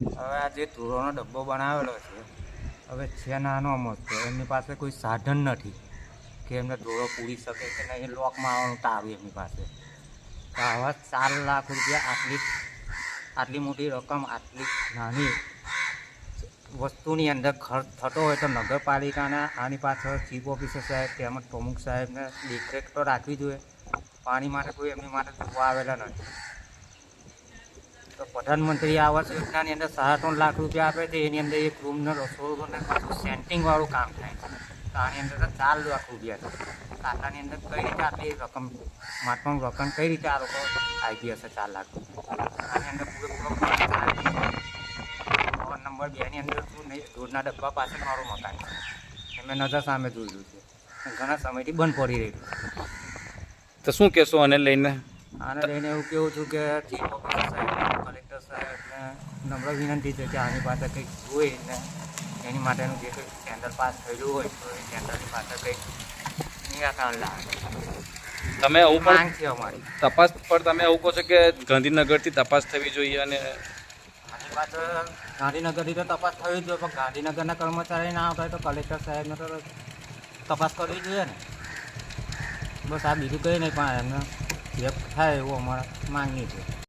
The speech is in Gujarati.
હવે આ જે ધૂળોનો ડબ્બો બનાવેલો છે, હવે છે નાનો મોટો એમની પાસે કોઈ સાધન નથી કે એમને ધોળો પૂરી શકે કે નહીં. લોકમાં આવવાનું તારું એમની પાસે. તો આવા ચાર લાખ રૂપિયા આટલી આટલી મોટી રકમ, આટલી નાની વસ્તુની અંદર ખર્ચ થતો હોય તો નગરપાલિકાના, આની પાછળ ચીફ ઓફિસર સાહેબ તેમજ પ્રમુખ સાહેબને દેખરેખ તો રાખવી જોઈએ. પાણી માટે કોઈ એમની માટે જોવા આવેલા નથી. તો પ્રધાનમંત્રી આવાસ યોજનાની અંદર સાડા ત્રણ લાખ રૂપિયા આપે છે. એની અંદર એક રૂમનો રસોડો ને પાછું સેન્ટિંગવાળું કામ થાય છે. તો આની અંદર ચાર લાખ રૂપિયા છે. આટલાની અંદર કઈ રીતે આટલી રકમ માટમાં રકમ કઈ રીતે આ લોકો આવી હશે ચાર લાખ રૂપિયા? આની અંદર પૂરેપૂરો નંબર બેની અંદર શું નહીં રોડના ડબ્બા પાસે મારું મકાન છે. મેં નજર સામે જોયું છે. ઘણા સમયથી બંધ પડી રહ્યું તો શું કહેશો આને લઈને? આને લઈને એવું કેવું છું કે ચીફ ઓફિસર સાહેબ કલેક્ટર સાહેબને નમ્ર વિનંતી છે કે આની પાસે કંઈક જોઈ ને એની માટેનું જે કંઈક ટેન્ડર પાસ થયેલું હોય તો એ ટેન્ડરની પાસે કંઈક નિરાકરણ લાવે. તમે આવું પણ છે અમારી. તપાસ પર તમે એવું કહો છો કે ગાંધીનગરથી તપાસ થવી જોઈએ અને આની પાસે ગાંધીનગરથી તો તપાસ થવી જ જોઈએ પણ ગાંધીનગરના કર્મચારી ના આવતા તો કલેક્ટર સાહેબને તો તપાસ કરવી જોઈએ ને. બસ આ બીજું કંઈ નહીં પણ એમને જે થાય એવું અમારા માંગણી છે.